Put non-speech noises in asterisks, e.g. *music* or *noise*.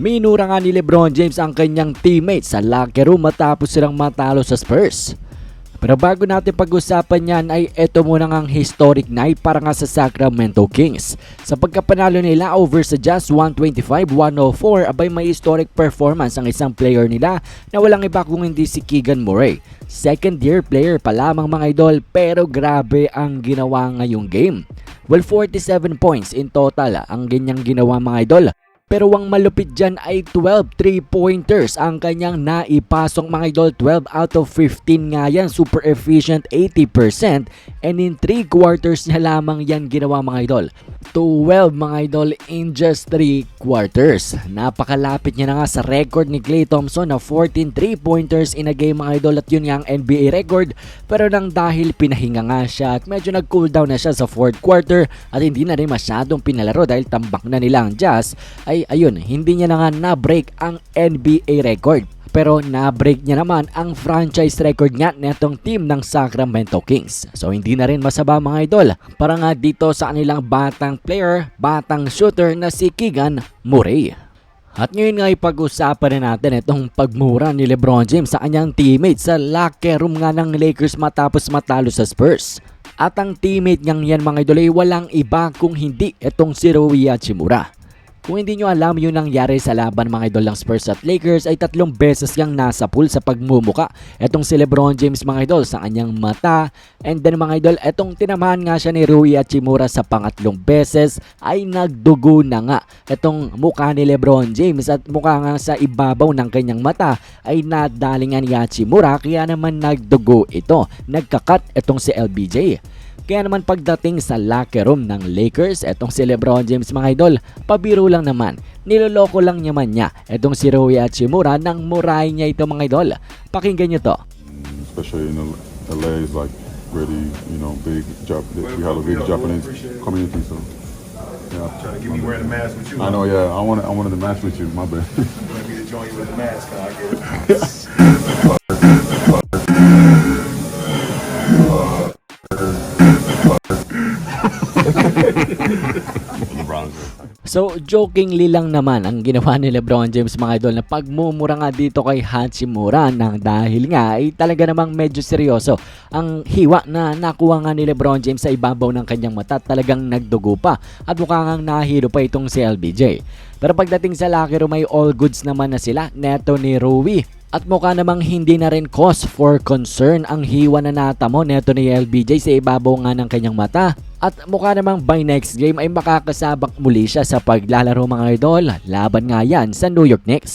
Minura nga ni Lebron James ang kanyang teammates sa locker room matapos silang matalo sa Spurs. Pero bago natin pag-usapan yan ay eto muna ang historic night para nga sa Sacramento Kings. Sa pagkapanalo nila over sa Jazz 125-104 abay may historic performance ang isang player nila na walang iba kung hindi si Keegan Murray. Second year player pa lamang mga idol pero grabe ang ginawa ngayong game. Well 47 points in total ang ganyang ginawa mga idol. Pero ang malupit dyan ay 12 3-pointers ang kanyang naipasok mga idol. 12 out of 15 nga yan. Super efficient 80%. And in 3 quarters niya lamang yan ginawa mga idol. 12 mga idol in just 3 quarters. Napakalapit niya na nga sa record ni Klay Thompson na 14 3-pointers in a game mga idol. At yun nga ang NBA record. Pero nang dahil pinahinga nga siya at medyo nag-cool down na siya sa 4th quarter at hindi na rin masyadong pinalaro dahil tambak na nila ang Jazz ay ayun, hindi niya na nga na-break ang NBA record. Pero na-break niya naman ang franchise record nga netong team ng Sacramento Kings. So hindi na rin masaba mga idol para nga dito sa kanilang batang player, batang shooter na si Keegan Murray. At ngayon nga ipag-usapan na natin itong pagmura ni Lebron James sa kanyang teammate sa locker room nga ng Lakers matapos matalo sa Spurs. At ang teammate niyang yan mga idol ay walang iba kung hindi itong si Rui Hachimura. Kung hindi nyo alam yung nangyari sa laban mga idol ng Spurs at Lakers ay tatlong beses yang nasa pool sa pagmumuka. Etong si Lebron James mga idol sa kanyang mata. And then mga idol, etong tinamahan nga siya ni Rui Hachimura sa pangatlong beses ay nagdugo na nga. Etong mukha ni Lebron James at mukha nga sa ibabaw ng kanyang mata ay nadalingan ni Hachimura kaya naman nagdugo ito. Nagkakat etong si LBJ. Kaya naman pagdating sa locker room ng Lakers, etong si Lebron James mga idol, pabiro lang naman. Niloloko lang naman niya etong si Rui Hachimura nang murahin niya ito mga idol. Pakinggan niyo to. especially in the LA is like really, you know, big Jap- we have a big Japanese community, so yeah. Trying to get me wearing a mask with you. I know, yeah. I wanted, I wanted to match with you. My bad. Want me to join you with the mask? I get it. *laughs* So, jokingly lang naman ang ginawa ni Lebron James mga idol na pagmumura nga dito kay Hachimura nang dahil nga ay talaga namang medyo seryoso ang hiwa na nakuha nga ni Lebron James sa ibabaw ng kanyang mata at talagang nagdugo pa at mukha ngang nahilo pa itong si LBJ. Pero pagdating sa locker room ay all goods naman na sila neto ni Rui at mukha namang hindi na rin cause for concern ang hiwa na natamo neto ni LBJ sa ibabaw nga ng kanyang mata. At mukha namang by next game ay makakasabak muli siya sa paglalaro mga idol. Laban nga yan sa New York Knicks.